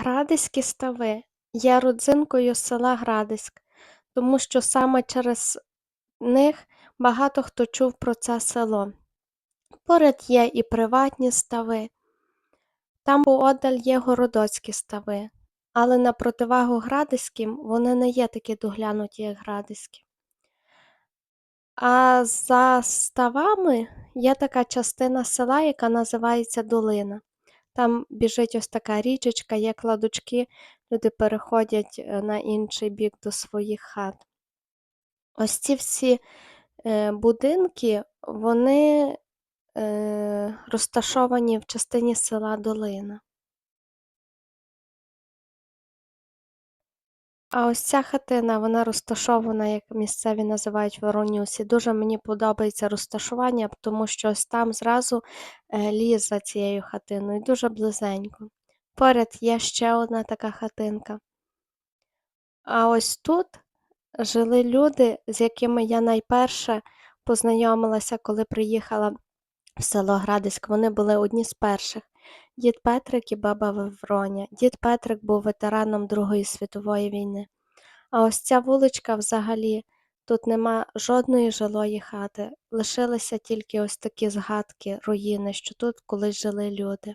Градиські стави є родзинкою села Градиськ, тому що саме через них багато хто чув про це село. Поряд є і приватні стави, там поодаль є городоцькі стави, але на противагу Градиським вони не є такі доглянуті, як Градиські. А за ставами є така частина села, яка називається Долина. Там біжить ось така річечка, є кладочки, люди переходять е, на інший бік до своїх хат. Ось ці всі е, будинки, вони е, розташовані в частині села Долина. А ось ця хатина, вона розташована, як місцеві називають Воронюсі. Дуже мені подобається розташування, тому що ось там зразу е, ліс за цією хатиною, дуже близенько. Поряд є ще одна така хатинка. А ось тут жили люди, з якими я найперше познайомилася, коли приїхала в село Градиськ. Вони були одні з перших. Дід Петрик і баба Вевроня. Дід Петрик був ветераном Другої світової війни. А ось ця вуличка взагалі, тут нема жодної жилої хати, лишилися тільки ось такі згадки, руїни, що тут колись жили люди.